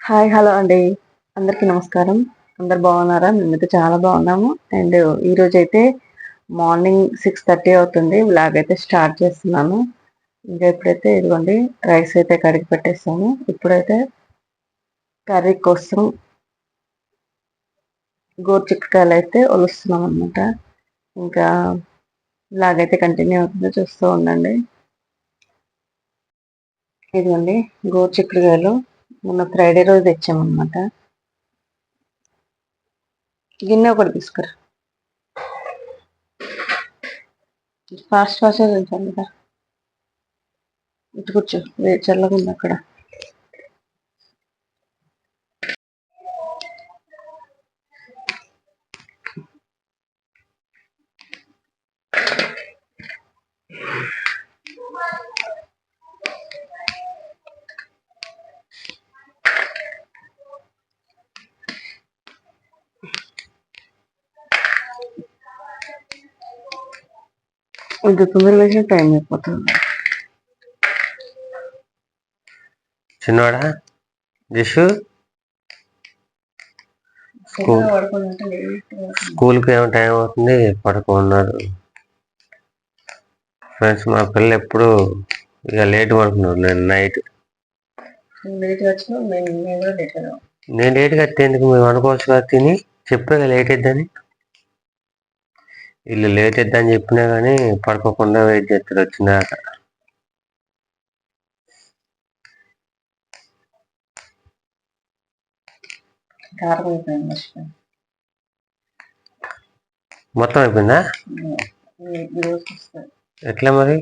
Hi hello అండి. అందరికీ నమస్కారం. అందరు బాగున్నారా? మేమైతే చాలా బాగున్నాము. అండ్ ఈరోజు అయితే మార్నింగ్ సిక్స్ థర్టీ అవుతుంది. బ్లాగ్ అయితే స్టార్ట్ చేస్తున్నాను. ఇంకా ఇప్పుడైతే ఇదిగోండి రైస్ అయితే కడిగి పెట్టేస్తాము ఇప్పుడైతే కర్రీ కోసం గోరు చిక్కకాయలు అయితే ఒలుస్తున్నాం అనమాట ఇంకా బ్లాగ్ అయితే కంటిన్యూ అవుతుందో. చూస్తూ ఉండండి. ఇదిగోండి గోరు గోరుచిక్కుడుకాయలు. మొన్న ఫ్రైడే రోజు తెచ్చామన్నమాట. గిన్నె ఒకటి తీసుకురా. ఫాస్ట్ ఫాస్ట్ తింటాను కదా. ఇటు కూర్చో చల్లగా ఉంది అక్కడ. ఇంత తొందర వేసిన టైం అయిపోతుంది. చిన్నవాడా దిషు స్కూల్ స్కూల్కి ఏమో టైం అవుతుంది పడుకున్నారు. ఫ్రెండ్స్ మా పిల్లలు ఎప్పుడు ఇక లేట్ పడుకున్నారు నేను నైట్. నేను లేట్గా ఎందుకు? మేము అనుకోవచ్చు కదా తిని చెప్పే లేట్ అయిద్దని. వీళ్ళు లేట్ అయిద్దని చెప్పినా కానీ పడుకోకుండా వెయిట్ చేస్తారు వచ్చినాక. మొత్తం అయిపోయిందా? ఎట్లా మరి?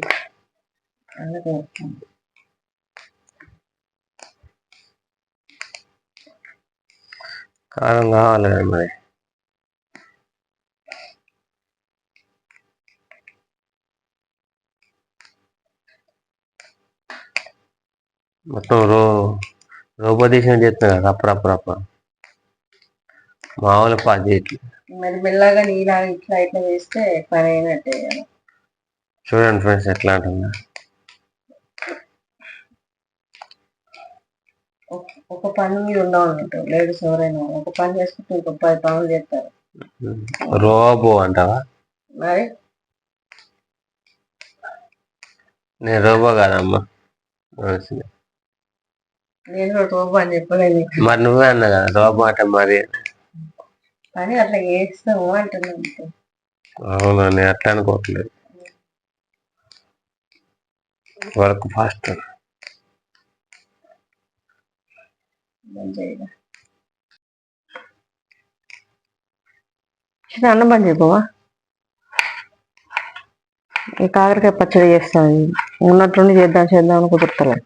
కారం కావాలి మరి. మొత్తం రో రోబోదేశం చేస్తున్నా కదా అప్పుడప్పుడప్పుడు మామూలు చేయట్లేదు మరి మెల్లగా నీలా ఇట్లా ఇట్లా వేస్తే పని అయినట్టే కదా. చూడండి ఫ్రెండ్స్ ఎట్లా అంటుందా ఒక- ఒక పని మీద ఉండవన్నట్టు లేడీస్ ఎవరైనా. ఒక పని చేసుకుంటే ఇంకొక పది పనులు చేస్తారు. రోబో అంటావా? మరి? నేను రోబో కాదమ్మా. మనిషిని. నేను అని చెప్పలేదు మరి నువ్వే అన్నా కదా రోబో అంటే మరి. పని అట్లా చేస్తాము అంటున్నాను అవునా నేను అట్లా అనుకోవట్లేదు. Work fast. అన్నం పని చెప్పవా ఈ కాకరకాయ పచ్చడి చేస్తాను. ఉన్నట్టుండి చేద్దాం చేద్దాం అని కుదురుతలే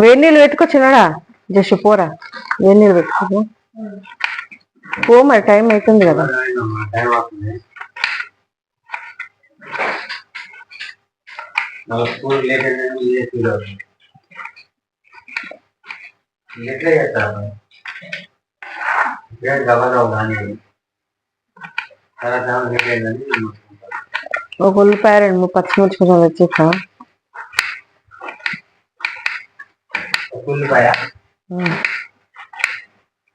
వేడి నీళ్ళు పెట్టుకొచ్చినాడా జస్ట్ పోరా. వేడి నీళ్ళు పెట్టుకో పో. మరి టైం అవుతుంది కదా. ఎట్లా చేస్తారు ఒక ఉల్లిపాయ రెండు పచ్చిమిర్చి కొంచెం ఉల్లిపాయ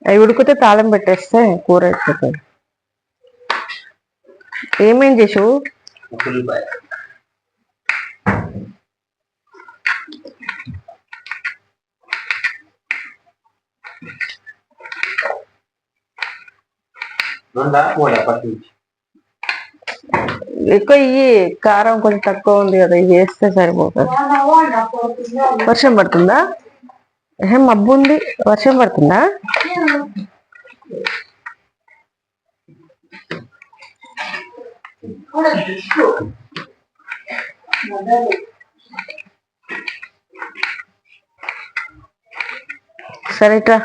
అవి ఉడికితే తాళం పెట్టేస్తే కూర అయిపోతుంది. ఏమేం చేసావు? ఉల్లిపాయ ఎక్కువ ఇవి కారం కొంచెం తక్కువ ఉంది కదా ఇవి వేస్తే సరిపోతుంది. వర్షం పడుతుందా? మబ్బు ఉంది వర్షం పడుతుందా? సరే ఇట్రా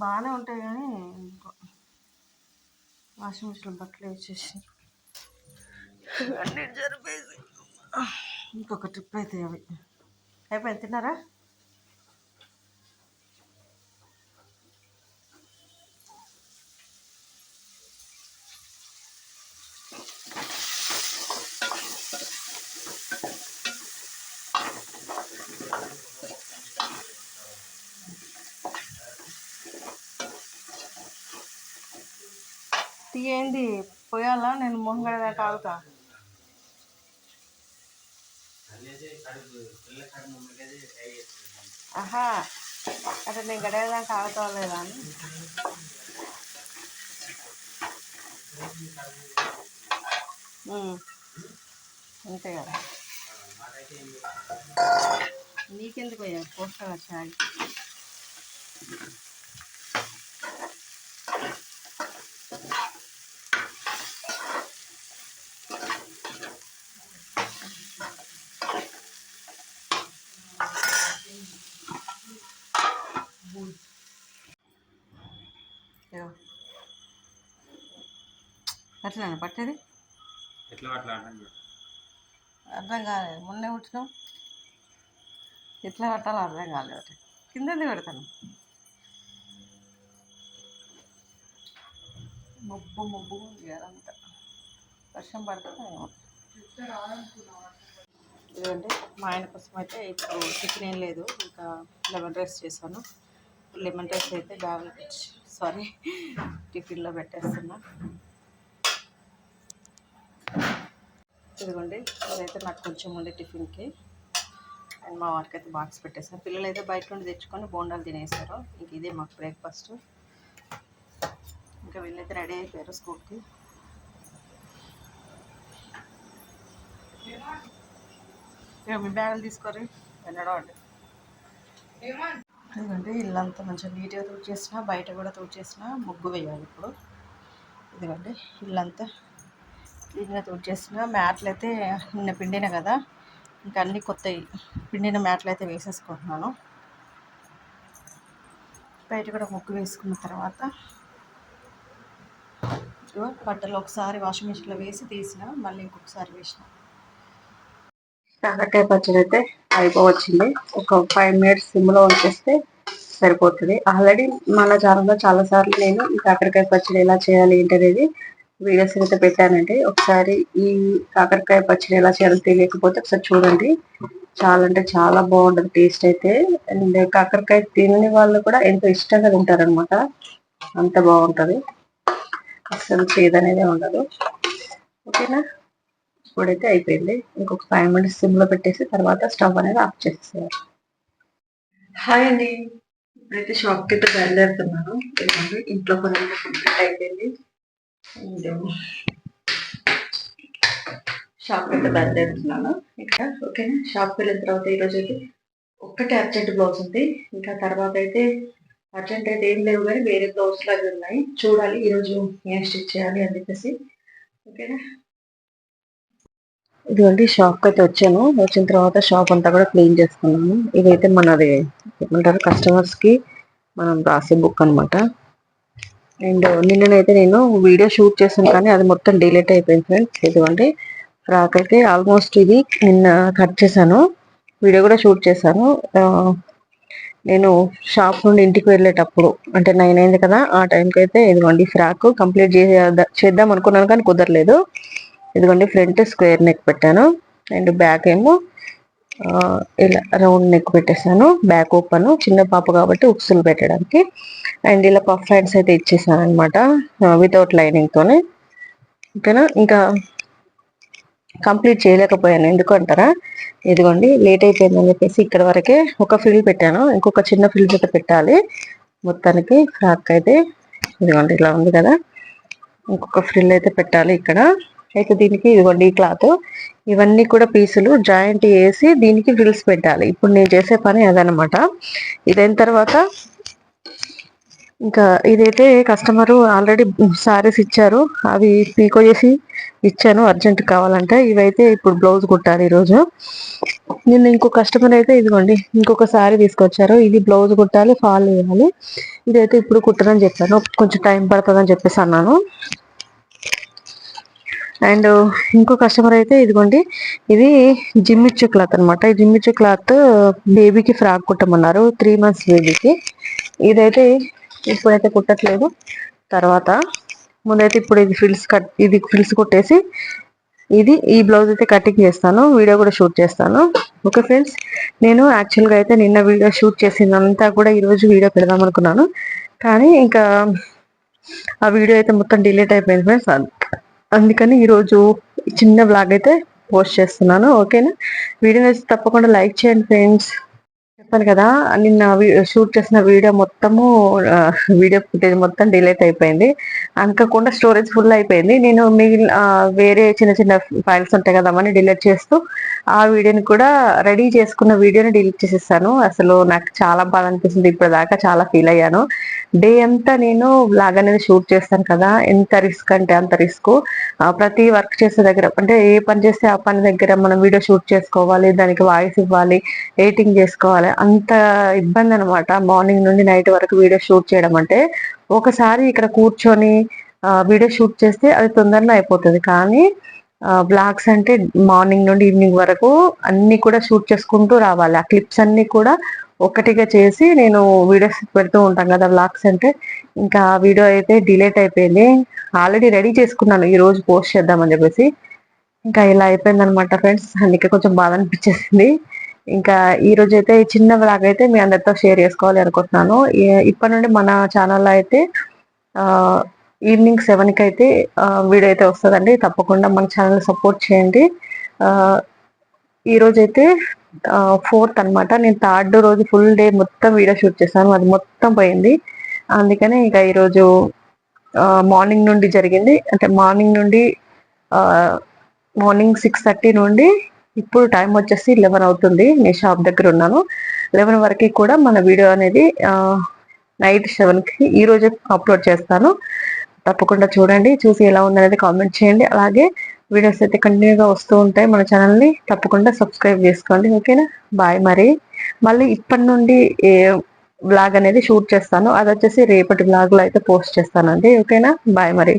బాగానే ఉంటాయి కానీ వాషింగ్ మిషన్ బట్టలు వేసేసి అన్నీ జరిపేసి. ఇంకొక ట్రిప్ అయితే అవి. అయిపోయింది తిన్నారా? టీ ఏంది పోయాలా? నేను మొహం కడగా ఆగుతా. ఆహా. అంటే నేను గడేదాకా ఆగుతా లేదా అని. అంతే కదా. నీకెందుకు అయ్యా? పోస్తా చాయ్ అట్లనా పట్టేది? ఎట్లా అట్లా అర్థం కాలేదు. మొన్నే పుట్టినావు ఎట్లా పట్టాలో అర్థం కాలేదు కిందది పెడతాను? మబ్బు మబ్బు అదంతా వర్షం పడుతుందా ఏమో. ఇదండి మా ఆయన కోసం అయితే ఇప్పుడు టిఫిన్ ఏం లేదు. ఇంకా లెమన్ రైస్ చేశాను. లెమన్ రైస్ అయితే బ్యాగులు సారీ టిఫిన్లో పెట్టేస్తున్నా. ఇదిగోండి ఇదైతే నాకు కొంచెం ఉంది టిఫిన్కి. అండ్ మా వారికి అయితే బాక్స్ పెట్టేసాను పిల్లలు అయితే బయట నుండి తెచ్చుకొని బోండాలు తినేసారు ఇంక ఇదే మాకు బ్రేక్ఫాస్ట్. ఇంకా వీళ్ళైతే రెడీ అయిపోయారు స్కూల్కి. ఇక మీ బ్యాగులు తీసుకోరి ఎన్నడో అండి. ఎందుకంటే ఇల్లంతా మంచిగా నీట్గా తుడిచేసిన బయట కూడా తుడిచేసిన ముగ్గు వేయాలి ఇప్పుడు. ఇదిగోండి ఇల్లంతా క్లీన్గా తుడిచేసిన మ్యాట్లు అయితే నిన్న పిండిన కదా. ఇంకా అన్నీ కొత్తవి పిండిన మ్యాట్లు అయితే వేసేసుకుంటున్నాను. బయట కూడా ముగ్గు వేసుకున్న తర్వాత బట్టలు ఒకసారి వాషింగ్ మిషన్లో వేసి తీసిన. మళ్ళీ ఇంకొకసారి వేసిన. కాకరకాయ పచ్చడి అయితే అయిపోవచ్చింది. ఒక ఫైవ్ మినిట్స్ సిమ్లో వచ్చేస్తే సరిపోతుంది. ఆల్రెడీ మన ఛానల్లో చాలా సార్లు నేను కాకరకాయ పచ్చడి ఎలా చేయాలి ఏంటనేది వీడియోస్ అయితే పెట్టానండి ఒకసారి ఈ కాకరకాయ పచ్చడి ఎలా చేయాలో తెలియకపోతే ఒకసారి చూడండి. చాలా అంటే చాలా బాగుంటుంది టేస్ట్ అయితే. అండ్ కాకరకాయ తినని వాళ్ళు కూడా ఎంతో ఇష్టంగా తింటారనమాట అంత బాగుంటుంది. అసలు చేదనేదే ఉండదు. ఓకేనా? ఇప్పుడైతే అయిపోయింది. ఇంకొక ఫైవ్ మినిట్స్ సిమ్లో పెట్టేసి తర్వాత స్టవ్ అనేది ఆఫ్ చేసేయాలి హాయ్ అండి. ఇప్పుడైతే షాప్కి అయితే బయలుదేరుతున్నాను. ఇంట్లో పని కంప్లీట్ అయిపోయింది. షాప్కి అయితే బయలుదేరుతున్నాను. ఇక్కడ ఓకేనా షాప్కి వెళ్ళిన తర్వాత ఈరోజు అయితే ఒక్కటే అర్జెంట్ బ్లౌజ్ ఉంది. ఇంకా తర్వాత అయితే అర్జెంట్ అయితే ఏం లేవు కానీ వేరే బ్లౌజ్ లాగా ఉన్నాయి. చూడాలి ఈరోజు ఏం స్టిచ్ చేయాలి అని చెప్పేసి. ఓకేనా ఇదిగోండి షాప్కి అయితే వచ్చాను. వచ్చిన తర్వాత షాప్ అంతా కూడా క్లీన్ చేసుకున్నాను. ఇదైతే మనది ఏమంటారు కస్టమర్స్కి మనం రాసే బుక్ అన్నమాట. అండ్ నిన్ననైతే నేను వీడియో షూట్ చేశాను కానీ అది మొత్తం డిలీట్ అయిపోయింది ఫ్రెండ్స్. ఇదిగోండి. ఫ్రాక్ అయితే ఆల్మోస్ట్ ఇది నిన్న కట్ చేశాను. వీడియో కూడా షూట్ చేశాను. నేను షాప్ నుండి ఇంటికి వెళ్ళేటప్పుడు అంటే నైన్ అయింది కదా ఆ టైంకి అయితే ఇదిగోండి ఫ్రాక్ కంప్లీట్ చేద్దాం అనుకున్నాను కానీ కుదరలేదు. ఇదిగోండి ఫ్రంట్ స్క్వేర్ నెక్ పెట్టాను. అండ్ బ్యాక్ ఏమో ఇలా రౌండ్ నెక్ పెట్టేసాను బ్యాక్ ఓపెన్ చిన్న పాప కాబట్టి ఉక్సులు పెట్టడానికి. అండ్ ఇలా పఫ్ హ్యాండ్స్ అయితే ఇచ్చేసాను అనమాట వితౌట్ లైనింగ్ తోనే. ఓకేనా? ఇంకా కంప్లీట్ చేయలేకపోయాను ఎందుకు అంటారా ఇదిగోండి లేట్ అయిపోయిందని చెప్పేసి ఇక్కడ వరకే ఒక ఫిల్ పెట్టాను ఇంకొక చిన్న ఫిల్ అయితే పెట్టాలి. మొత్తానికి ఫ్రాక్ అయితే ఇదిగోండి ఇలా ఉంది కదా. ఇంకొక ఫ్రిల్ అయితే పెట్టాలి ఇక్కడ. అయితే దీనికి ఇదిగోండి ఈ క్లాత్. ఇవన్నీ కూడా పీసులు జాయింట్ వేసి దీనికి ఫ్రిల్స్ పెట్టాలి. ఇప్పుడు నేను చేసే పని అదనమాట. ఇదైన తర్వాత ఇంకా ఇదైతే కస్టమర్ ఆల్రెడీ సారీస్ ఇచ్చారు. అవి పీకో చేసి ఇచ్చాను. అర్జెంట్ కావాలంటే ఇవైతే ఇప్పుడు బ్లౌజ్ కుట్టాలి ఈరోజు. నిన్న ఇంకో కస్టమర్ అయితే ఇదిగోండి ఇంకొక సారీ తీసుకొచ్చారు. ఇది బ్లౌజ్ కుట్టాలి ఫాల్ వేయాలి. ఇదైతే ఇప్పుడు కుట్టనని చెప్పాను. కొంచెం టైం పడుతుందని చెప్పేసి అన్నాను. అండ్ ఇంకో కస్టమర్ అయితే ఇదిగోండి ఇది జిమ్మిచ్చు క్లాత్ అనమాట ఈ జిమ్మిచ్చు క్లాత్ బేబీకి ఫ్రాక్ కుట్టమన్నారు త్రీ మంత్స్ బేబీకి. ఇదైతే ఇప్పుడైతే కుట్టట్లేదు. తర్వాత ముందైతే ఇప్పుడు ఇది ఫిల్స్ కట్ ఇది ఫిల్స్ కుట్టేసి ఇది ఈ బ్లౌజ్ అయితే కటింగ్ చేస్తాను వీడియో కూడా షూట్ చేస్తాను. ఓకే ఫ్రెండ్స్ నేను యాక్చువల్గా అయితే నిన్న వీడియో షూట్ చేసిందంతా కూడా ఈరోజు వీడియో పెడదాం అనుకున్నాను. కానీ ఇంకా ఆ వీడియో అయితే మొత్తం డిలీట్ అయిపోయింది ఫ్రెండ్స్. అందుకని ఈరోజు చిన్న బ్లాగ్ అయితే పోస్ట్ చేస్తున్నాను ఓకేనా? వీడియో నచ్చి తప్పకుండా లైక్ చేయండి ఫ్రెండ్స్. చెప్పాను కదా నిన్న షూట్ చేసిన వీడియో మొత్తము వీడియో ఫుటేజ్ మొత్తం డిలేట్ అయిపోయింది. అనుకోకుండా స్టోరేజ్ ఫుల్ అయిపోయింది. నేను మిగిలిన వేరే చిన్న చిన్న ఫైల్స్ ఉంటాయి కదా డిలీట్ చేస్తూ ఆ వీడియోని కూడా రెడీ చేసుకున్న వీడియోని డిలీట్ చేసేసాను. అసలు నాకు చాలా బాధ అనిపిస్తుంది ఇప్పటిదాకా చాలా ఫీల్ అయ్యాను. డే అంతా నేను బ్లాగ్ అనేది షూట్ చేస్తాను కదా ఎంత రిస్క్ అంటే అంత రిస్క్ ప్రతి వర్క్ చేసే దగ్గర అంటే ఏ పని చేస్తే ఆ పని దగ్గర మనం వీడియో షూట్ చేసుకోవాలి దానికి వాయిస్ ఇవ్వాలి ఎడిటింగ్ చేసుకోవాలి అంత ఇబ్బంది అనమాట మార్నింగ్ నుండి నైట్ వరకు వీడియో షూట్ చేయడం అంటే ఒకసారి ఇక్కడ కూర్చొని వీడియో షూట్ చేస్తే అది తొందరగా అయిపోతుంది. కానీ బ్లాగ్స్ అంటే మార్నింగ్ నుండి ఈవినింగ్ వరకు అన్ని కూడా షూట్ చేసుకుంటూ రావాలి. ఆ క్లిప్స్ అన్ని కూడా ఒక్కటిగా చేసి నేను వీడియోస్ పెడుతూ ఉంటాను కదా బ్లాగ్స్ అంటే ఇంకా వీడియో అయితే డిలేట్ అయిపోయింది. ఆల్రెడీ రెడీ చేసుకున్నాను ఈ రోజు పోస్ట్ చేద్దామని చెప్పేసి. ఇంకా ఇలా అయిపోయింది అనమాట ఫ్రెండ్స్ అందుకే కొంచెం బాధ అనిపించేసింది. ఇంకా ఈ రోజు అయితే చిన్న బ్లాగ్ అయితే మీ అందరితో షేర్ చేసుకోవాలి అనుకుంటున్నాను. ఇప్పటి నుండి మన ఛానల్లో అయితే ఈవినింగ్ సెవెన్కి అయితే వీడియో అయితే వస్తుందండి. తప్పకుండా మన ఛానల్ సపోర్ట్ చేయండి. ఈరోజైతే ఫోర్త్ అనమాట నేను థర్డ్ రోజు ఫుల్ డే మొత్తం వీడియో షూట్ చేశాను. అది మొత్తం పోయింది. అందుకనే ఇక ఈరోజు మార్నింగ్ నుండి జరిగింది. అంటే మార్నింగ్ నుండి మార్నింగ్ సిక్స్ థర్టీ నుండి ఇప్పుడు టైం వచ్చేసి లెవెన్ అవుతుంది. నేను షాప్ దగ్గర ఉన్నాను. లెవెన్ వరకు కూడా మన వీడియో అనేది నైట్ సెవెన్కి ఈ రోజే అప్లోడ్ చేస్తాను. తప్పకుండా చూడండి. చూసి ఎలా ఉందనేది కామెంట్ చేయండి. అలాగే వీడియోస్ అయితే కంటిన్యూగా వస్తూ ఉంటాయి. మన ఛానల్ని తప్పకుండా సబ్స్క్రైబ్ చేసుకోండి. ఓకేనా? బాయ్ మరి. మళ్ళీ ఇప్పటి నుండి ఏ బ్లాగ్ అనేది షూట్ చేస్తాను. అది వచ్చేసి రేపటి బ్లాగ్లో అయితే పోస్ట్ చేస్తానండి. ఓకేనా? బాయ్ మరి.